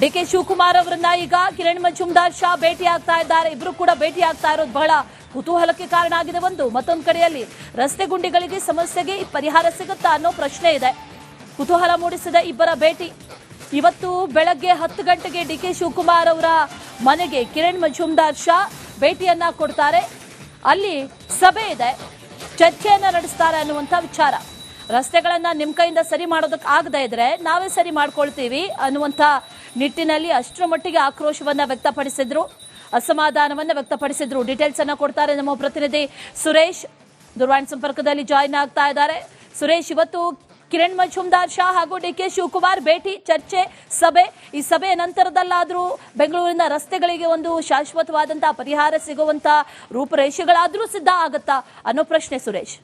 D K Shivakumar ಅವರನ್ನ ಈಗ ಕಿರಣ್ ಮಜುಮ್ದಾರ್ ಶಾ ಭೇಟಿ ಆಗ್ತಾ ಇದ್ದಾರೆ. ಇಬ್ರು ಕೂಡ ಭೇಟಿ ಆಗ್ತಾ ಇರೋದು ಬಹಳ ಕುತೂಹಲಕ್ಕೆ ಕಾರಣ ಆಗಿದೆ ಒಂದು. ಮತ್ತೊಂದು ಕಡೆಯಲ್ಲಿ ರಸ್ತೆ ಗುಂಡಿಗಳಿಗೆ ಸಮಸ್ಯೆಗೆ ಪರಿಹಾರ ಸಿಗುತ್ತಾ ಅನ್ನೋ ಪ್ರಶ್ನೆ ಇದೆ. ಕುತೂಹಲ ಮೂಡಿಸಿದ ಇಬ್ಬರ ಭೇಟಿ. ಇವತ್ತು ಬೆಳಗ್ಗೆ ಹತ್ತು ಗಂಟೆಗೆ ಡಿ ಕೆ ಶಿವಕುಮಾರ್ ಅವರ ಮನೆಗೆ ಕಿರಣ್ ಮಜುಮ್ದಾರ್ ಶಾ ಭೇಟಿಯನ್ನ ಕೊಡ್ತಾರೆ. ಅಲ್ಲಿ ಸಭೆ ಇದೆ. ಚರ್ಚೆಯನ್ನ ನಡೆಸ್ತಾರೆ ಅನ್ನುವಂಥ ವಿಚಾರ. ರಸ್ತೆಗಳನ್ನ ನಿಮ್ ಕೈಯಿಂದ ಸರಿ ಮಾಡೋದಕ್ಕೆ ಆಗದೆ ಇದ್ರೆ ನಾವೇ ಸರಿ ಮಾಡ್ಕೊಳ್ತೀವಿ ಅನ್ನುವಂಥ ನಿಟ್ಟಿನಲ್ಲಿ ಅಷ್ಟರ ಮಟ್ಟಿಗೆ ಆಕ್ರೋಶವನ್ನ ವ್ಯಕ್ತಪಡಿಸಿದ್ರು, ಅಸಮಾಧಾನವನ್ನು ವ್ಯಕ್ತಪಡಿಸಿದ್ರು. ಡೀಟೇಲ್ಸ್ ಅನ್ನು ಕೊಡ್ತಾರೆ ನಮ್ಮ ಪ್ರತಿನಿಧಿ ಸುರೇಶ್. ದೂರವಾಣಿ ಸಂಪರ್ಕದಲ್ಲಿ ಜಾಯಿನ್ ಆಗ್ತಾ ಇದ್ದಾರೆ. ಸುರೇಶ್, ಇವತ್ತು ಕಿರಣ್ ಮಜುಮ್ದಾರ್ ಶಾ ಹಾಗೂ ಡಿ ಕೆ ಶಿವಕುಮಾರ್ ಭೇಟಿ, ಚರ್ಚೆ, ಸಭೆ. ಈ ಸಭೆಯ ನಂತರದಲ್ಲಾದರೂ ಬೆಂಗಳೂರಿನ ರಸ್ತೆಗಳಿಗೆ ಒಂದು ಶಾಶ್ವತವಾದಂತಹ ಪರಿಹಾರ ಸಿಗುವಂತಹ ರೂಪುರೇಷೆಗಳಾದರೂ ಸಿದ್ಧ ಆಗತ್ತಾ? ಅನ್ನೋ ಪ್ರಶ್ನೆ ಸುರೇಶ್.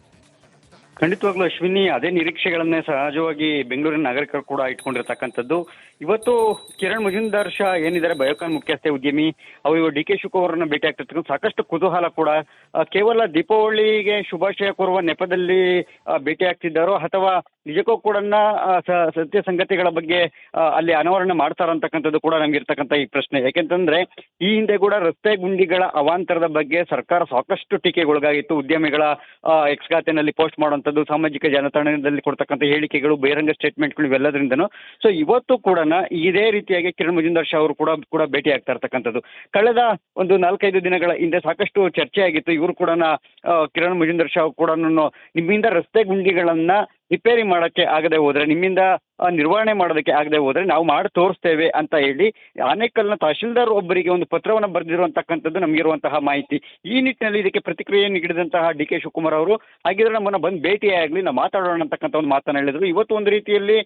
ಖಂಡಿತವಾಗ್ಲೂ ಅಶ್ವಿನಿ, ಅದೇ ನಿರೀಕ್ಷೆಗಳನ್ನೇ ಸಹಜವಾಗಿ ಬೆಂಗಳೂರಿನ ನಾಗರಿಕರು ಕೂಡ ಇಟ್ಕೊಂಡಿರ್ತಕ್ಕಂಥದ್ದು. ಇವತ್ತು ಕಿರಣ್ ಮಜುಂದಾರ್ ಶಾ ಏನಿದ್ದಾರೆ? ಬಯೋಕಾನ್ ಮುಖ್ಯಸ್ಥೆ ಉದ್ಯಮಿ, ಅವರು ಡಿ ಕೆ ಶಿವಕುಮಾರನ್ನ ಭೇಟಿ ಆಗ್ತಿರ್ತಕ್ಕಂಥ ಸಾಕಷ್ಟು ಕುತೂಹಲ ಕೂಡ. ಕೇವಲ ದೀಪಾವಳಿಗೆ ಶುಭಾಶಯ ಕೋರುವ ನೆಪದಲ್ಲಿ ಭೇಟಿ ಆಗ್ತಿದ್ದಾರೋ ಅಥವಾ ನಿಜಕ್ಕೂ ಕೂಡ ಸತ್ಯ ಸಂಗತಿಗಳ ಬಗ್ಗೆ ಅಲ್ಲಿ ಅನಾವರಣ ಮಾಡ್ತಾರಂತಕ್ಕಂಥದ್ದು ಕೂಡ ನಮ್ಗೆ ಇರ್ತಕ್ಕಂಥ ಈ ಪ್ರಶ್ನೆ. ಯಾಕೆಂತಂದ್ರೆ, ಈ ಹಿಂದೆ ಕೂಡ ರಸ್ತೆ ಗುಂಡಿಗಳ ಅವಾಂತರದ ಬಗ್ಗೆ ಸರ್ಕಾರ ಸಾಕಷ್ಟು ಟೀಕೆಗೊಳಗಾಗಿತ್ತು. ಉದ್ಯಮಿಗಳ ಎಕ್ಸ್ ಖಾತೆನಲ್ಲಿ ಪೋಸ್ಟ್ ಮಾಡುವಂಥದ್ದು, ಸಾಮಾಜಿಕ ಜಾಲತಾಣದಲ್ಲಿ ಕೊಡ್ತಕ್ಕಂಥ ಹೇಳಿಕೆಗಳು, ಬಹಿರಂಗ ಸ್ಟೇಟ್ಮೆಂಟ್ಗಳು ಇವೆಲ್ಲದರಿಂದನೂ. ಸೊ, ಇವತ್ತು ಕೂಡ ಇದೇ ರೀತಿಯಾಗಿ ಕಿರಣ್ ಮಜುಂದರ್ ಶಾ ಅವರು ಕೂಡ ಕೂಡ ಭೇಟಿ ಆಗ್ತಾ ಇರ್ತಕ್ಕಂಥದ್ದು. ಕಳೆದ ಒಂದು ನಾಲ್ಕೈದು ದಿನಗಳ ಹಿಂದೆ ಸಾಕಷ್ಟು ಚರ್ಚೆ ಆಗಿತ್ತು. ಇವರು ಕೂಡ ಕಿರಣ್ ಮಜುಂದರ್ ಶಾ ಕೂಡ ನಿಮ್ಮಿಂದ ರಸ್ತೆ ಗುಂಡಿಗಳನ್ನ ರಿಪೇರಿ ಮಾಡೋಕ್ಕೆ ಆಗದೆ ಹೋದರೆ ನಿಮ್ಮಿಂದ ನಿರ್ವಹಣೆ ಮಾಡೋದಕ್ಕೆ ಆಗದೆ ಹೋದ್ರೆ ನಾವು ಮಾಡಿ ತೋರಿಸ್ತೇವೆ ಅಂತ ಹೇಳಿ ಆನೇಕಲ್ನ ತಹಶೀಲ್ದಾರ್ ಒಬ್ಬರಿಗೆ ಒಂದು ಪತ್ರವನ್ನು ಬರೆದಿರುವಂತಕ್ಕಂಥದ್ದು ನಮಗಿರುವಂತಹ ಮಾಹಿತಿ. ಈ ನಿಟ್ಟಿನಲ್ಲಿ ಇದಕ್ಕೆ ಪ್ರತಿಕ್ರಿಯೆ ನೀಡಿದಂತಹ ಡಿ ಕೆ ಶಿವಕುಮಾರ್ ಅವರು, ಹಾಗಿದ್ರೆ ನಮ್ಮನ್ನ ಬಂದು ಭೇಟಿ ಆಗಲಿ ನಾವು ಮಾತಾಡೋಣ ಅಂತಕ್ಕಂಥ ಒಂದು ಮಾತನ್ನ ಹೇಳಿದ್ರು. ಇವತ್ತು ಒಂದು ರೀತಿಯಲ್ಲಿ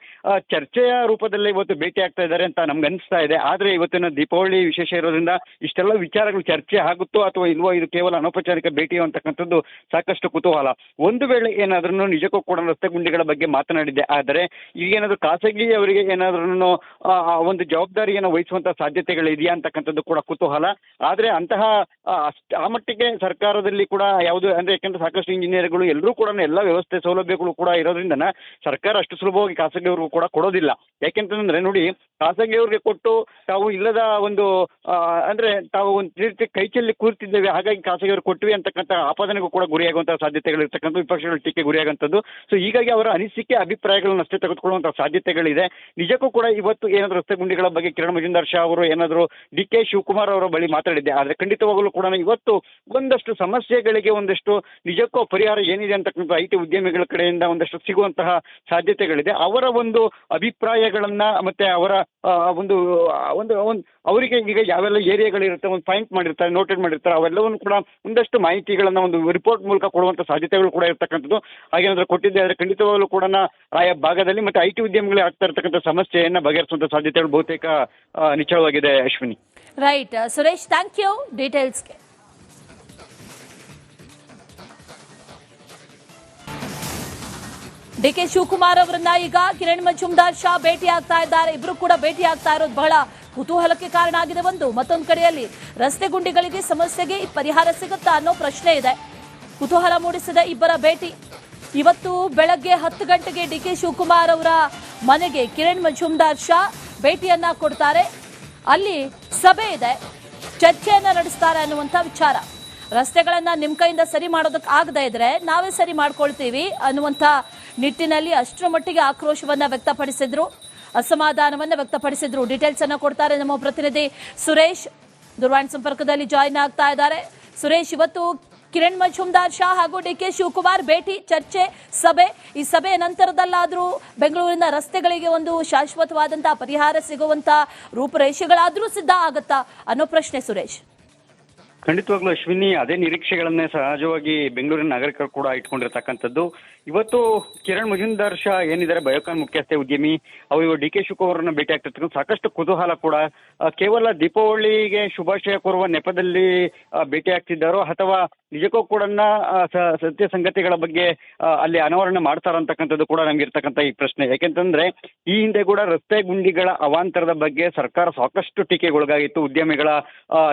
ಚರ್ಚೆಯ ರೂಪದಲ್ಲಿ ಇವತ್ತು ಭೇಟಿ ಆಗ್ತಾ ಇದ್ದಾರೆ ಅಂತ ನಮ್ಗೆ ಅನಿಸ್ತಾ ಇದೆ. ಆದ್ರೆ ಇವತ್ತಿನ ದೀಪಾವಳಿ ವಿಶೇಷ ಇರೋದ್ರಿಂದ ಇಷ್ಟೆಲ್ಲ ವಿಚಾರಗಳು ಚರ್ಚೆ ಆಗುತ್ತೋ ಅಥವಾ ಇಲ್ವೋ, ಇದು ಕೇವಲ ಅನೌಪಚಾರಿಕ ಭೇಟಿ ಅಂತಕ್ಕಂಥದ್ದು ಸಾಕಷ್ಟು ಕುತೂಹಲ. ಒಂದು ವೇಳೆ ಏನಾದ್ರೂ ನಿಜಕ್ಕೂ ಕೂಡ ರಸ್ತೆ ಗುಂಡಿಗಳ ಬಗ್ಗೆ ಮಾತನಾಡಿದೆ ಆದರೆ ಈಗೇನಾದ್ರೂ ಖಾಸಗಿ ಅವರಿಗೆ ಏನಾದ್ರೂ ಒಂದು ಜವಾಬ್ದಾರಿಯನ್ನು ವಹಿಸುವಂತಹ ಸಾಧ್ಯತೆಗಳು ಇದೆಯಾ ಅಂತಕ್ಕಂಥದ್ದು ಕೂಡ ಕುತೂಹಲ. ಆದ್ರೆ ಅಂತಹ ಆ, ಆ ಮಟ್ಟಿಗೆ ಸರ್ಕಾರದಲ್ಲಿ ಕೂಡ ಯಾವುದು ಅಂದ್ರೆ ಯಾಕಂದ್ರೆ ಸಾಕಷ್ಟು ಇಂಜಿನಿಯರ್ಗಳು ಎಲ್ಲರೂ ಕೂಡ ಎಲ್ಲ ವ್ಯವಸ್ಥೆ ಸೌಲಭ್ಯಗಳು ಕೂಡ ಇರೋದ್ರಿಂದ ಸರ್ಕಾರ ಅಷ್ಟು ಸುಲಭವಾಗಿ ಖಾಸಗಿಯವ್ರಿಗೂ ಕೂಡ ಕೊಡೋದಿಲ್ಲ. ಯಾಕೆಂತಂದ್ರೆ ನೋಡಿ ಖಾಸಗಿಯವ್ರಿಗೆ ಕೊಟ್ಟು ತಾವು ಇಲ್ಲದ ಒಂದು ಆ, ಅಂದ್ರೆ ತಾವು ಒಂದು ರೀತಿ ಕೈ ಚೆಲ್ಲಿ ಕೂರ್ತಿದ್ದೇವೆ ಹಾಗಾಗಿ ಖಾಸಗಿಯವ್ರು ಕೊಟ್ವಿ ಅಂತಕ್ಕಂಥ ಆಪಾದನೆಗೂ ಕೂಡ ಗುರಿಯಾಗುವಂತಹ ಸಾಧ್ಯತೆಗಳು ಇರ್ತಕ್ಕಂಥ ವಿಪಕ್ಷಗಳ ಟೀಕೆ ಗುರಿಯಾಗುವಂಥದ್ದು. ಸೊ ಹೀಗಾಗಿ ಅವರ ಅನಿಸಿಕೆ ಅಭಿಪ್ರಾಯಗಳನ್ನ ಅಷ್ಟೇ ತೆಗೆದುಕೊಳ್ಳುವಂತಹ ಸಾಧ್ಯತೆಗಳಿದೆ. ನಿಜಕ್ಕೂ ಕೂಡ ಇವತ್ತು ಏನಾದರೂ ರಸ್ತೆ ಗುಂಡಿಗಳ ಬಗ್ಗೆ ಕಿರಣ್ ಮಜುಂದಾರ್ ಶಾ ಅವರು ಏನಾದರೂ ಡಿ ಕೆ ಶಿವಕುಮಾರ್ ಅವರ ಬಳಿ ಮಾತಾಡಿದ್ದೆ. ಆದರೆ ಖಂಡಿತವಾಗಲೂ ಕೂಡ ಇವತ್ತು ಒಂದಷ್ಟು ಸಮಸ್ಯೆಗಳಿಗೆ ಒಂದಷ್ಟು ನಿಜಕ್ಕೂ ಪರಿಹಾರ ಏನಿದೆ ಅಂತಕ್ಕಂಥ ಐ ಟಿ ಉದ್ಯಮಿಗಳ ಕಡೆಯಿಂದ ಒಂದಷ್ಟು ಸಿಗುವಂತಹ ಸಾಧ್ಯತೆಗಳಿದೆ. ಅವರ ಒಂದು ಅಭಿಪ್ರಾಯಗಳನ್ನ ಮತ್ತೆ ಅವರ ಒಂದು ಒಂದು ಅವರಿಗೆ ಈಗ ಯಾವೆಲ್ಲ ಏರಿಯಾಗಳಿರುತ್ತೆ, ಒಂದು ಪಾಯಿಂಟ್ ಮಾಡಿರ್ತಾರೆ, ನೋಟೆಡ್ ಮಾಡಿರ್ತಾರೆ, ಅವೆಲ್ಲವನ್ನು ಕೂಡ ಒಂದಷ್ಟು ಮಾಹಿತಿಗಳನ್ನ ಒಂದು ರಿಪೋರ್ಟ್ ಮೂಲಕ ಕೊಡುವಂತ ಸಾಧ್ಯತೆಗಳು ಕೂಡ ಇರ್ತಕ್ಕಂಥದ್ದು. ಹಾಗೇನಾದ್ರೂ ಕೊಟ್ಟಿದ್ದೆ ಆದರೆ ಖಂಡಿತವಾಗಲೂ ಕೂಡ ಆಯಾ ಭಾಗದಲ್ಲಿ ಮತ್ತೆ ಐ ಟಿ ಉದ್ಯಮಿಗಳಿಗೆ ಆಗ್ತಾ ಇರ್ತಕ್ಕಂಥ ಸಮಸ್ಯೆಯನ್ನ ಬಗೆಹರಿಸುವಂತ ಸಾಧ್ಯತೆಗಳು ಬಹುತೇಕ ನಿಚ್ಚಳವಾಗಿದೆ Ashwini. Right Suresh thank you details D K Shivakumar ಅವರನ್ನ ಈಗ ಕಿರಣ್ ಮಜುಮ್ದಾರ್ ಶಾ ಭೇಟಿ ಆಗ್ತಾ ಇದ್ದಾರೆ. ಇಬ್ರು ಕೂಡ ಭೇಟಿ ಆಗ್ತಾ ಇರೋದು ಬಹಳ ಕುತೂಹಲಕ್ಕೆ ಕಾರಣ ಆಗಿದೆ ಒಂದು. ಮತ್ತೊಂದು ಕಡೆಯಲ್ಲಿ ರಸ್ತೆ ಗುಂಡಿಗಳಿಗೆ ಸಮಸ್ಯೆಗೆ ಪರಿಹಾರ ಸಿಗುತ್ತಾ ಅನ್ನೋ ಪ್ರಶ್ನೆ ಇದೆ. ಕುತೂಹಲ ಮೂಡಿಸಿದ ಇಬ್ಬರ ಭೇಟಿ. ಇವತ್ತು ಬೆಳಗ್ಗೆ ಹತ್ತು ಗಂಟೆಗೆ ಡಿ ಕೆ ಶಿವಕುಮಾರ್ ಅವರ ಮನೆಗೆ ಕಿರಣ್ ಮಜುಮ್ದಾರ್ ಶಾ ಭೇಟಿಯನ್ನ ಕೊಡ್ತಾರೆ. ಅಲ್ಲಿ ಸಭೆ ಇದೆ. ಚರ್ಚೆಯನ್ನ ನಡೆಸ್ತಾರೆ ಅನ್ನುವಂಥ ವಿಚಾರ. ರಸ್ತೆಗಳನ್ನ ನಿಮ್ ಕೈಯಿಂದ ಸರಿ ಮಾಡೋದಕ್ಕೆ ಆಗದೇ ಇದ್ರೆ ನಾವೇ ಸರಿ ಮಾಡ್ಕೊಳ್ತೀವಿ ಅನ್ನುವಂಥ ನಿಟ್ಟಿನಲ್ಲಿ ಅಷ್ಟರ ಮಟ್ಟಿಗೆ ಆಕ್ರೋಶವನ್ನ ವ್ಯಕ್ತಪಡಿಸಿದ್ರು. ಅಸಮಾಧಾನವನ್ನ ವ್ಯಕ್ತಪಡಿಸಿದ್ರು. ಡೀಟೇಲ್ಸ್ ಅನ್ನ ಕೊಡ್ತಾರೆ ನಮ್ಮ ಪ್ರತಿನಿಧಿ ಸುರೇಶ್. ದೂರವಾಣಿ ಸಂಪರ್ಕದಲ್ಲಿ ಜಾಯಿನ್ ಆಗ್ತಾ ಇದ್ದಾರೆ. ಸುರೇಶ್, ಇವತ್ತು ಕಿರಣ್ ಮಜುಮ್ದಾರ್ ಶಾ ಹಾಗೂ ಡಿ ಕೆ ಶಿವಕುಮಾರ್ ಭೇಟಿ, ಚರ್ಚೆ, ಸಭೆ. ಈ ಸಭೆಯ ನಂತರದಲ್ಲಾದರೂ ಬೆಂಗಳೂರಿನ ರಸ್ತೆಗಳಿಗೆ ಒಂದು ಶಾಶ್ವತವಾದಂತಹ ಪರಿಹಾರ ಸಿಗುವಂತ ರೂಪುರೇಷೆಗಳಾದರೂ ಸಿದ್ಧ ಆಗತ್ತಾ? ಅನ್ನೋ ಪ್ರಶ್ನೆ ಸುರೇಶ್. ಖಂಡಿತವಾಗ್ಲೂ ಅಶ್ವಿನಿ, ಅದೇ ನಿರೀಕ್ಷೆಗಳನ್ನೇ ಸಹಜವಾಗಿ ಬೆಂಗಳೂರಿನ ನಾಗರಿಕರು ಕೂಡ ಇಟ್ಕೊಂಡಿರ್ತಕ್ಕಂಥದ್ದು. ಇವತ್ತು ಕಿರಣ್ ಮಜುಂದಾರ್ ಶಾ ಏನಿದ್ದಾರೆ? ಬಯೋಕಾನ್ ಮುಖ್ಯಸ್ಥೆ, ಉದ್ಯಮಿ. ಅವರು ಡಿ ಕೆ ಶಿವಕುಮಾರನ್ನ ಭೇಟಿ ಆಗ್ತಿರ್ತಕ್ಕಂಥ ಸಾಕಷ್ಟು ಕುತೂಹಲ ಕೂಡ. ಕೇವಲ ದೀಪಾವಳಿಗೆ ಶುಭಾಶಯ ಕೋರುವ ನೆಪದಲ್ಲಿ ಭೇಟಿ ಆಗ್ತಿದ್ದಾರೋ ಅಥವಾ ನಿಜಕ್ಕೂ ಕೂಡ ಸತ್ಯ ಸಂಗತಿಗಳ ಬಗ್ಗೆ ಅಲ್ಲಿ ಅನಾವರಣ ಮಾಡ್ತಾರಂತಕ್ಕಂಥದ್ದು ಕೂಡ ನಮ್ಗೆ ಇರ್ತಕ್ಕಂಥ ಈ ಪ್ರಶ್ನೆ. ಯಾಕೆಂತಂದ್ರೆ, ಈ ಹಿಂದೆ ಕೂಡ ರಸ್ತೆ ಗುಂಡಿಗಳ ಅವಾಂತರದ ಬಗ್ಗೆ ಸರ್ಕಾರ ಸಾಕಷ್ಟು ಟೀಕೆಗೊಳಗಾಗಿತ್ತು. ಉದ್ಯಮಿಗಳ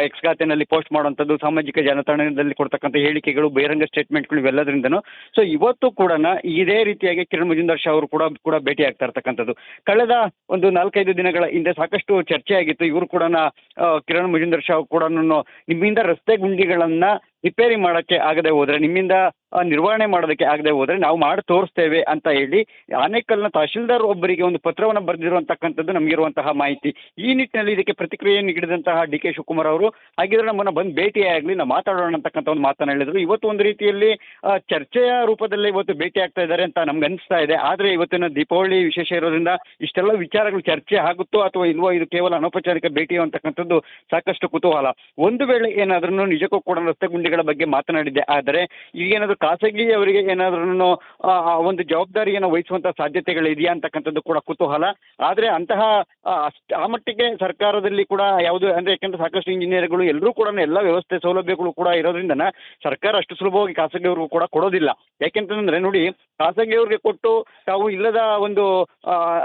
ಎಕ್ಸ್ ಖಾತೆನಲ್ಲಿ ಪೋಸ್ಟ್ ಮಾಡುವಂಥದ್ದು, ಸಾಮಾಜಿಕ ಜಾಲತಾಣದಲ್ಲಿ ಕೊಡ್ತಕ್ಕಂಥ ಹೇಳಿಕೆಗಳು, ಬಹಿರಂಗ ಸ್ಟೇಟ್ಮೆಂಟ್ಗಳು ಇವೆಲ್ಲದರಿಂದನೂ. ಸೊ ಇವತ್ತು ಕೂಡ ಇದೇ ರೀತಿಯಾಗಿ ಕಿರಣ್ ಮಜುಂದಾರ್ ಶಾ ಅವರು ಕೂಡ ಕೂಡ ಭೇಟಿ ಆಗ್ತಾ ಇರ್ತಕ್ಕಂಥದ್ದು. ಕಳೆದ ಒಂದು ನಾಲ್ಕೈದು ದಿನಗಳ ಹಿಂದೆ ಸಾಕಷ್ಟು ಚರ್ಚೆ ಆಗಿತ್ತು ಇವರು ಕೂಡ ಕಿರಣ್ ಮಜುಂದಾರ್ ಶಾ ಕೂಡ ನಿಮ್ಮಿಂದ ರಸ್ತೆ ಗುಂಡಿಗಳನ್ನ ರಿಪೇರಿ ಮಾಡೋಕ್ಕೆ ಆಗದೆ ಹೋದ್ರೆ, ನಿಮ್ಮಿಂದ ನಿರ್ವಹಣೆ ಮಾಡೋದಕ್ಕೆ ಆಗದೆ ಹೋದ್ರೆ ನಾವು ಮಾಡಿ ತೋರಿಸ್ತೇವೆ ಅಂತ ಹೇಳಿ, ಆನೇಕಲ್ನ ತಹಶೀಲ್ದಾರ್ ಒಬ್ಬರಿಗೆ ಒಂದು ಪತ್ರವನ್ನು ಬರೆದಿರುವಂತಕ್ಕಂಥದ್ದು ನಮಗಿರುವಂತಹ ಮಾಹಿತಿ. ಈ ನಿಟ್ಟಿನಲ್ಲಿ ಇದಕ್ಕೆ ಪ್ರತಿಕ್ರಿಯೆ ನೀಡಿದಂತಹ ಡಿ ಕೆ ಶಿವಕುಮಾರ್ ಅವರು, ಹಾಗಿದ್ರೆ ನಮ್ಮನ್ನ ಬಂದು ಭೇಟಿಯಾಗಲಿ, ನಾವು ಮಾತಾಡೋಣ ಅಂತಕ್ಕಂಥ ಒಂದು ಮಾತನ್ನ ಹೇಳಿದ್ರು. ಇವತ್ತು ಒಂದು ರೀತಿಯಲ್ಲಿ ಚರ್ಚೆಯ ರೂಪದಲ್ಲಿ ಇವತ್ತು ಭೇಟಿ ಆಗ್ತಾ ಇದ್ದಾರೆ ಅಂತ ನಮ್ಗೆ ಅನಿಸ್ತಾ ಇದೆ. ಆದ್ರೆ ಇವತ್ತಿನ ದೀಪಾವಳಿ ವಿಶೇಷ ಇರೋದ್ರಿಂದ ಇಷ್ಟೆಲ್ಲ ವಿಚಾರಗಳು ಚರ್ಚೆ ಆಗುತ್ತೋ ಅಥವಾ ಇಲ್ವೋ, ಇದು ಕೇವಲ ಅನೌಪಚಾರಿಕ ಭೇಟಿ ಅಂತಕ್ಕಂಥದ್ದು ಸಾಕಷ್ಟು ಕುತೂಹಲ. ಒಂದು ವೇಳೆ ಏನಾದ್ರೂ ನಿಜಕ್ಕೂ ಕೂಡ ರಸ್ತೆ ಗುಂಡಿಗಳ ಬಗ್ಗೆ ಮಾತನಾಡಿದ್ದೆ. ಆದರೆ ಈಗೇನಾದ್ರೂ ಖಾಸಗಿ ಅವರಿಗೆ ಏನಾದ್ರೂ ಒಂದು ಜವಾಬ್ದಾರಿಯನ್ನು ವಹಿಸುವಂತಹ ಸಾಧ್ಯತೆಗಳಿದೆಯಾ ಅಂತಕ್ಕಂಥದ್ದು ಕೂಡ ಕುತೂಹಲ. ಆದ್ರೆ ಅಂತಹ ಆ, ಮಟ್ಟಿಗೆ ಸರ್ಕಾರದಲ್ಲಿ ಕೂಡ ಯಾವುದು ಅಂದ್ರೆ ಯಾಕಂದ್ರೆ ಸಾಕಷ್ಟು ಇಂಜಿನಿಯರ್ಗಳು ಎಲ್ಲರೂ ಕೂಡ ಎಲ್ಲ ವ್ಯವಸ್ಥೆ ಸೌಲಭ್ಯಗಳು ಕೂಡ ಇರೋದ್ರಿಂದ ಸರ್ಕಾರ ಅಷ್ಟು ಸುಲಭವಾಗಿ ಖಾಸಗಿಯವ್ರಿಗೂ ಕೂಡ ಕೊಡೋದಿಲ್ಲ. ಯಾಕೆಂತಂದ್ರೆ ನೋಡಿ ಖಾಸಗಿಯವ್ರಿಗೆ ಕೊಟ್ಟು ತಾವು ಇಲ್ಲದ ಒಂದು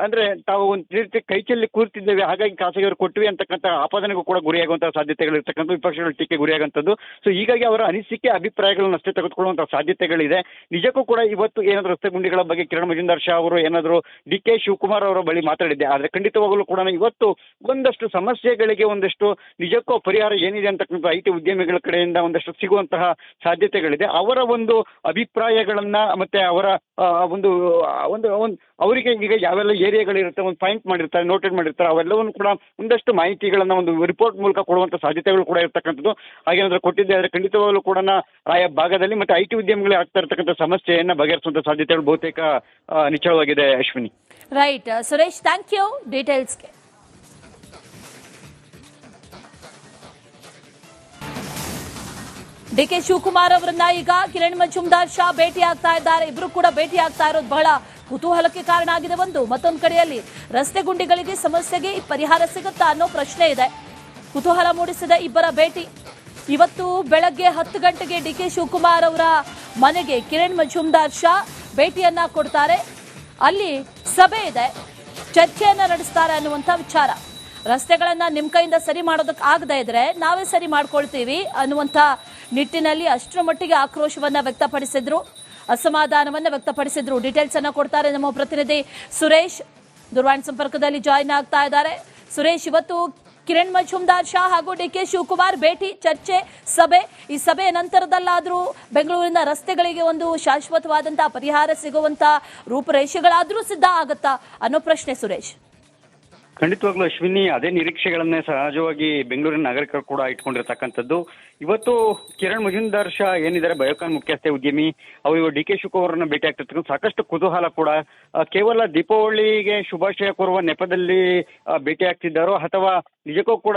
ಅಂದ್ರೆ ತಾವು ಒಂದು ರೀತಿ ಕೈಚಲ್ಲಿ ಕೂರ್ತಿದ್ದೇವೆ ಹಾಗಾಗಿ ಖಾಸಗಿಯವ್ರಿಗೆ ಕೊಟ್ವಿ ಅಂತಕ್ಕಂಥ ಆಪಾದನೆಗೂ ಕೂಡ ಗುರಿಯಾಗುವಂತಹ ಸಾಧ್ಯತೆಗಳು ಇರ್ತಕ್ಕಂಥ ವಿಪಕ್ಷಗಳ ಟೀಕೆ ಗುರಿಯಾಗುವಂಥದ್ದು. ಸೊ ಹೀಗಾಗಿ ಅವರ ಅನಿಸಿಕೆ, ಅಭಿಪ್ರಾಯಗಳನ್ನ ಅಷ್ಟೇ ತೆಗೆದುಕೊಳ್ಳುವಂತಹ ಸಾಧ್ಯತೆಗಳಿದೆ. ನಿಜಕ್ಕೂ ಕೂಡ ಇವತ್ತು ಏನಾದರೂ ರಸ್ತೆ ಗುಂಡಿಗಳ ಬಗ್ಗೆ ಕಿರಣ್ ಮಜುಂದರ್ ಶಾ ಅವರು ಏನಾದರೂ ಡಿ ಕೆ ಶಿವಕುಮಾರ್ ಅವರ ಬಳಿ ಮಾತಾಡಿದ್ದೆ. ಆದರೆ ಖಂಡಿತವಾಗಲೂ ಕೂಡ ಇವತ್ತು ಒಂದಷ್ಟು ಸಮಸ್ಯೆಗಳಿಗೆ ಒಂದಷ್ಟು ನಿಜಕ್ಕೂ ಪರಿಹಾರ ಏನಿದೆ ಅಂತಕ್ಕಂಥ ಐ ಟಿ ಉದ್ಯಮಿಗಳ ಕಡೆಯಿಂದ ಒಂದಷ್ಟು ಸಿಗುವಂತಹ ಸಾಧ್ಯತೆಗಳಿದೆ. ಅವರ ಒಂದು ಅಭಿಪ್ರಾಯಗಳನ್ನ ಮತ್ತೆ ಅವರ ಒಂದು ಒಂದು ಅವರಿಗೆ ಈಗ ಯಾವೆಲ್ಲ ಏರಿಯಾಗಳಿರುತ್ತೆ ಒಂದು ಪಾಯಿಂಟ್ ಮಾಡಿರ್ತಾರೆ, ನೋಟೆಡ್ ಮಾಡಿರ್ತಾರೆ, ಅವೆಲ್ಲವನ್ನು ಕೂಡ ಒಂದಷ್ಟು ಮಾಹಿತಿಗಳನ್ನ ಒಂದು ರಿಪೋರ್ಟ್ ಮೂಲಕ ಕೊಡುವಂತ ಸಾಧ್ಯತೆಗಳು ಕೂಡ ಇರ್ತಕ್ಕಂಥದ್ದು. ಹಾಗೇನಾದ್ರೂ ಕೊಟ್ಟಿದ್ದೆ ಆದರೆ ಖಂಡಿತವಾಗಲೂ ಕೂಡ ಆಯಾ ಭಾಗದಲ್ಲಿ ಮತ್ತೆ ಐ ಟಿ ಆಗ್ತಾ ಇರತಕ್ಕಂತ ಸಮಸ್ಯೆಯನ್ನ ಬಗೆಹರಿಸುವಂತ ಸಾಧ್ಯತೆಗಳು ಬಹುತೇಕ ನಿಚ್ಚಳವಾಗಿದೆ Ashwini. Right Suresh thank you ಡೀಟೇಲ್ಸ್ಗೆ D K Shivakumar ಅವರನ್ನ ಈಗ ಕಿರಣ್ ಮಜುಮ್ದಾರ್ ಶಾ ಭೇಟಿ ಆಗ್ತಾ ಇದ್ದಾರೆ. ಇಬ್ರು ಕೂಡ ಭೇಟಿ ಆಗ್ತಾ ಇರೋದು ಬಹಳ ಕುತೂಹಲಕ್ಕೆ ಕಾರಣ ಆಗಿದೆ ಒಂದು. ಮತ್ತೊಂದು ಕಡೆಯಲ್ಲಿ ರಸ್ತೆ ಗುಂಡಿಗಳಿಗೆ ಸಮಸ್ಯೆಗೆ ಪರಿಹಾರ ಸಿಗುತ್ತಾ ಅನ್ನೋ ಪ್ರಶ್ನೆ ಇದೆ. ಕುತೂಹಲ ಮೂಡಿಸಿದ ಇಬ್ಬರ ಭೇಟಿ. ಇವತ್ತು ಬೆಳಗ್ಗೆ ಹತ್ತು ಗಂಟೆಗೆ ಡಿ ಕೆ ಶಿವಕುಮಾರ್ ಅವರ ಮನೆಗೆ ಕಿರಣ್ ಮಜುಮ್ದಾರ್ ಶಾ ಭೇಟಿಯನ್ನ ಕೊಡ್ತಾರೆ. ಅಲ್ಲಿ ಸಭೆ ಇದೆ. ಚರ್ಚೆಯನ್ನ ನಡೆಸ್ತಾರೆ ಅನ್ನುವಂಥ ವಿಚಾರ. ರಸ್ತೆಗಳನ್ನ ನಿಮ್ಮ ಕೈಯಿಂದ ಸರಿ ಮಾಡೋದಕ್ಕೆ ಆಗದೇ ಇದ್ರೆ ನಾವೇ ಸರಿ ಮಾಡ್ಕೊಳ್ತೀವಿ ಅನ್ನುವಂಥ ನಿಟ್ಟಿನಲ್ಲಿ ಅಷ್ಟರ ಮಟ್ಟಿಗೆ ಆಕ್ರೋಶವನ್ನ ವ್ಯಕ್ತಪಡಿಸಿದ್ರು. ಅಸಮಾಧಾನವನ್ನ ವ್ಯಕ್ತಪಡಿಸಿದ್ರು. ಡೀಟೇಲ್ಸ್ ಅನ್ನ ಕೊಡ್ತಾರೆ ನಮ್ಮ ಪ್ರತಿನಿಧಿ ಸುರೇಶ್. ದೂರವಾಣಿ ಸಂಪರ್ಕದಲ್ಲಿ ಜಾಯಿನ್ ಆಗ್ತಾ ಇದ್ದಾರೆ. ಸುರೇಶ್, ಇವತ್ತು ಕಿರಣ್ ಮಜುಮ್ದಾರ್ ಶಾ ಹಾಗೂ ಡಿ ಕೆ ಶಿವಕುಮಾರ್ ಭೇಟಿ, ಚರ್ಚೆ, ಸಭೆ. ಈ ಸಭೆಯ ನಂತರದಲ್ಲಾದರೂ ಬೆಂಗಳೂರಿನ ರಸ್ತೆಗಳಿಗೆ ಒಂದು ಶಾಶ್ವತವಾದಂತಹ ಪರಿಹಾರ ಸಿಗುವಂತ ರೂಪುರೇಷೆಗಳಾದರೂ ಸಿದ್ಧ ಆಗತ್ತಾ? ಅನ್ನೋ ಪ್ರಶ್ನೆ ಸುರೇಶ್. ಖಂಡಿತವಾಗ್ಲೂ ಅಶ್ವಿನಿ, ಅದೇ ನಿರೀಕ್ಷೆಗಳನ್ನೇ ಸಹಜವಾಗಿ ಬೆಂಗಳೂರಿನ ನಾಗರಿಕರು ಕೂಡ ಇಟ್ಕೊಂಡಿರ್ತಕ್ಕಂಥದ್ದು. ಇವತ್ತು ಕಿರಣ್ ಮಜುಂದಾರ್ ಶಾ ಏನಿದ್ದಾರೆ? ಬಯೋಕಾನ್ ಮುಖ್ಯಸ್ಥೆ ಉದ್ಯಮಿ. ಅವರು ಡಿ ಕೆ ಶಿವಕುಮಾರನ್ನ ಭೇಟಿ ಆಗ್ತಿರ್ತಕ್ಕಂಥ ಸಾಕಷ್ಟು ಕುತೂಹಲ ಕೂಡ. ಕೇವಲ ದೀಪಾವಳಿಗೆ ಶುಭಾಶಯ ಕೋರುವ ನೆಪದಲ್ಲಿ ಭೇಟಿ ಆಗ್ತಿದ್ದಾರೋ ಅಥವಾ ನಿಜಕ್ಕೂ ಕೂಡ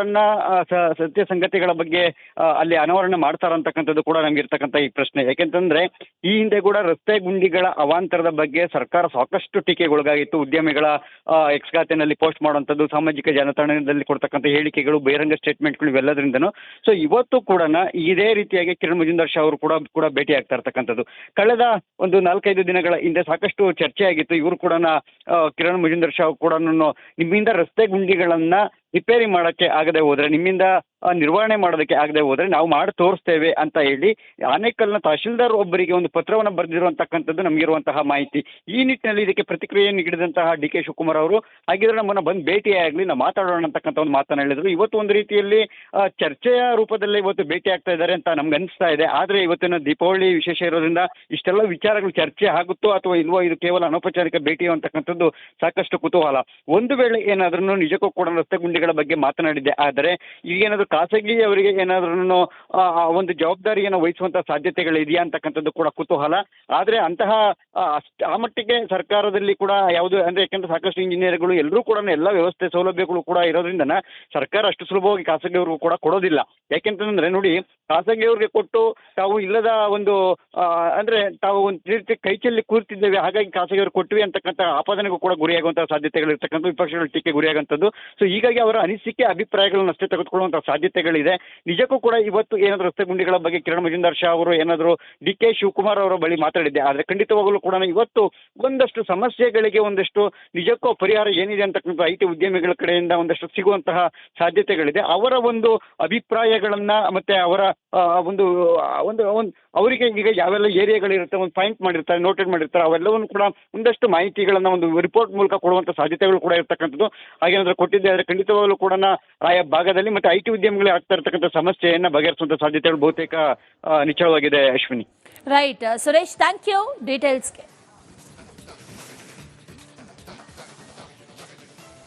ಸತ್ಯ ಸಂಗತಿಗಳ ಬಗ್ಗೆ ಅಲ್ಲಿ ಅನಾವರಣ ಮಾಡ್ತಾರಂತಕ್ಕಂಥದ್ದು ಕೂಡ ನಮ್ಗೆ ಇರ್ತಕ್ಕಂಥ ಈ ಪ್ರಶ್ನೆ. ಯಾಕೆಂತಂದ್ರೆ, ಈ ಹಿಂದೆ ಕೂಡ ರಸ್ತೆ ಗುಂಡಿಗಳ ಅವಾಂತರದ ಬಗ್ಗೆ ಸರ್ಕಾರ ಸಾಕಷ್ಟು ಟೀಕೆಗೊಳಗಾಗಿತ್ತು. ಉದ್ಯಮಿಗಳ ಎಕ್ಸ್ ಖಾತೆನಲ್ಲಿ ಪೋಸ್ಟ್ ಮಾಡುವಂಥದ್ದು, ಸಾಮಾಜಿಕ ಜಾಲತಾಣದಲ್ಲಿ ಕೊಡ್ತಕ್ಕಂಥ ಹೇಳಿಕೆಗಳು, ಬಹಿರಂಗ ಸ್ಟೇಟ್ಮೆಂಟ್ಗಳು ಇವೆಲ್ಲದರಿಂದನೂ. ಸೊ ಇವತ್ತು ಕೂಡ ಇದೇ ರೀತಿಯಾಗಿ ಕಿರಣ್ ಮಜುಂದಾರ್ ಶಾ ಅವರು ಕೂಡ ಕೂಡ ಭೇಟಿ ಆಗ್ತಾ ಇರ್ತಕ್ಕಂಥದ್ದು. ಕಳೆದ ಒಂದು ನಾಲ್ಕೈದು ದಿನಗಳ ಹಿಂದೆ ಸಾಕಷ್ಟು ಚರ್ಚೆ ಆಗಿತ್ತು. ಇವರು ಕೂಡ ಕಿರಣ್ ಮಜುಂದಾರ್ ಶಾ ಕೂಡ ನಿಮ್ಮಿಂದ ರಸ್ತೆ ಗುಂಡಿಗಳನ್ನ ರಿಪೇರಿ ಮಾಡಕ್ಕೆ ಆಗದೆ ಹೋದ್ರೆ, ನಿಮ್ಮಿಂದ ನಿರ್ವಹಣೆ ಮಾಡೋದಕ್ಕೆ ಆಗದೆ ಹೋದ್ರೆ ನಾವು ಮಾಡಿ ತೋರಿಸ್ತೇವೆ ಅಂತ ಹೇಳಿ ಆನೇಕಲ್ನ ತಹಶೀಲ್ದಾರ್ ಒಬ್ಬರಿಗೆ ಒಂದು ಪತ್ರವನ್ನು ಬರೆದಿರುವಂತಕ್ಕಂಥದ್ದು ನಮಗಿರುವಂತಹ ಮಾಹಿತಿ. ಈ ನಿಟ್ಟಿನಲ್ಲಿ ಇದಕ್ಕೆ ಪ್ರತಿಕ್ರಿಯೆ ನೀಡಿದಂತಹ ಡಿ ಕೆ ಶಿವಕುಮಾರ್ ಅವರು, ಹಾಗಿದ್ರೆ ನಮ್ಮನ್ನ ಬಂದು ಭೇಟಿಯಾಗಲಿ, ನಾವು ಮಾತಾಡೋಣ ಅಂತಕ್ಕಂಥ ಒಂದು ಮಾತನ್ನ ಹೇಳಿದ್ರು. ಇವತ್ತು ಒಂದು ರೀತಿಯಲ್ಲಿ ಚರ್ಚೆಯ ರೂಪದಲ್ಲಿ ಇವತ್ತು ಭೇಟಿ ಆಗ್ತಾ ಇದ್ದಾರೆ ಅಂತ ನಮ್ಗೆ ಅನಿಸ್ತಾ ಇದೆ. ಆದ್ರೆ ಇವತ್ತಿನ ದೀಪಾವಳಿ ವಿಶೇಷ ಇರೋದ್ರಿಂದ ಇಷ್ಟೆಲ್ಲ ವಿಚಾರಗಳು ಚರ್ಚೆ ಆಗುತ್ತೋ ಅಥವಾ ಇಲ್ವೋ ಇದು ಕೇವಲ ಅನೌಪಚಾರಿಕ ಭೇಟಿ ಅಂತಕ್ಕಂಥದ್ದು ಸಾಕಷ್ಟು ಕುತೂಹಲ. ಒಂದು ವೇಳೆ ಏನಾದ್ರೂ ನಿಜಕ್ಕೂ ಕೂಡ ರಸ್ತೆ ಗುಂಡಿಗಳ ಬಗ್ಗೆ ಮಾತನಾಡಿದೆ ಆದರೆ ಈಗೇನಾದ್ರೂ ಖಾಸಗಿ ಅವರಿಗೆ ಏನಾದ್ರೂ ಒಂದು ಜವಾಬ್ದಾರಿಯನ್ನು ವಹಿಸುವಂತಹ ಸಾಧ್ಯತೆಗಳಿದೆಯಾ ಅಂತಕ್ಕಂಥದ್ದು ಕೂಡ ಕುತೂಹಲ. ಆದ್ರೆ ಅಂತಹ ಆ, ಆ ಮಟ್ಟಿಗೆ ಸರ್ಕಾರದಲ್ಲಿ ಕೂಡ ಯಾವುದು ಅಂದ್ರೆ ಯಾಕಂದ್ರೆ ಸಾಕಷ್ಟು ಇಂಜಿನಿಯರ್ಗಳು ಎಲ್ಲರೂ ಕೂಡ ಎಲ್ಲ ವ್ಯವಸ್ಥೆ ಸೌಲಭ್ಯಗಳು ಕೂಡ ಇರೋದ್ರಿಂದ ಸರ್ಕಾರ ಅಷ್ಟು ಸುಲಭವಾಗಿ ಖಾಸಗಿಯವ್ರಿಗೂ ಕೂಡ ಕೊಡೋದಿಲ್ಲ. ಯಾಕೆಂತಂದ್ರೆ ನೋಡಿ, ಖಾಸಗಿಯವ್ರಿಗೆ ಕೊಟ್ಟು ತಾವು ಇಲ್ಲದ ಒಂದು ಅಂದ್ರೆ ತಾವು ಒಂದು ರೀತಿ ಕೈ ಚೆಲ್ಲಿ ಕೂರ್ತಿದ್ದೇವೆ, ಹಾಗಾಗಿ ಖಾಸಗಿಯವರು ಕೊಟ್ವಿ ಅಂತಕ್ಕಂಥ ಆಪಾದನೆಗೂ ಕೂಡ ಗುರಿಯಾಗುವಂತಹ ಸಾಧ್ಯತೆಗಳಿರ್ತಕ್ಕಂಥ ವಿಪಕ್ಷಗಳು ಟೀಕೆ ಗುರಿಯಾಗುವಂಥದ್ದು. ಸೊ ಹೀಗಾಗಿ ಅವರ ಅನಿಸಿಕೆ, ಅಭಿಪ್ರಾಯಗಳನ್ನು ಅಷ್ಟೇ ತೆಗೆದುಕೊಳ್ಳುವಂತಹ ಸಾಧ್ಯತೆಗಳಿದೆ. ನಿಜಕ್ಕೂ ಕೂಡ ಇವತ್ತು ಏನಾದರೂ ರಸ್ತೆ ಗುಂಡಿಗಳ ಬಗ್ಗೆ ಕಿರಣ್ ಮಜುಂದರ್ ಶಾ ಅವರು ಏನಾದರೂ ಡಿ ಕೆ ಶಿವಕುಮಾರ್ ಅವರ ಬಳಿ ಮಾತಾಡಿದ್ದೆ. ಆದರೆ ಖಂಡಿತವಾಗಲೂ ಕೂಡ ಇವತ್ತು ಒಂದಷ್ಟು ಸಮಸ್ಯೆಗಳಿಗೆ ಒಂದಷ್ಟು ನಿಜಕ್ಕೂ ಪರಿಹಾರ ಏನಿದೆ ಅಂತಕ್ಕಂಥ ಐ ಟಿ ಉದ್ಯಮಿಗಳ ಕಡೆಯಿಂದ ಒಂದಷ್ಟು ಸಿಗುವಂತಹ ಸಾಧ್ಯತೆಗಳಿದೆ. ಅವರ ಒಂದು ಅಭಿಪ್ರಾಯ ಏರಿಯಾಗಳನ್ನ ಮತ್ತೆ ಅವರ ಒಂದು ಒಂದು ಅವರಿಗೆ ಈಗ ಯಾವೆಲ್ಲ ಏರಿಯಾಗಳಿರುತ್ತೆ, ಒಂದು ಪಾಯಿಂಟ್ ಮಾಡಿರ್ತಾರೆ ನೋಟೆಡ್ ಮಾಡಿರ್ತಾರೆ, ಅವೆಲ್ಲವನ್ನು ಕೂಡ ಒಂದಷ್ಟು ಮಾಹಿತಿಗಳನ್ನ ಒಂದು ರಿಪೋರ್ಟ್ ಮೂಲಕ ಕೊಡುವಂತ ಸಾಧ್ಯತೆಗಳು ಕೂಡ ಇರ್ತಕ್ಕಂಥದ್ದು. ಹಾಗೇನಾದ್ರೆ ಕೊಟ್ಟಿದ್ದೆ ಆದರೆ ಖಂಡಿತವಾಗಲೂ ಕೂಡ ಆಯಾ ಭಾಗದಲ್ಲಿ ಮತ್ತೆ ಐ ಟಿ ಉದ್ಯಮಿಗಳಿಗೆ ಆಗ್ತಾ ಇರ್ತಕ್ಕಂಥ ಸಮಸ್ಯೆಯನ್ನ ಬಗೆಹರಿಸುವಂತ ಸಾಧ್ಯತೆಗಳು ಬಹುತೇಕ ನಿಚ್ಚಳವಾಗಿದೆ Ashwini. Right Suresh thank you ಡೀಟೇಲ್ಸ್ಗೆ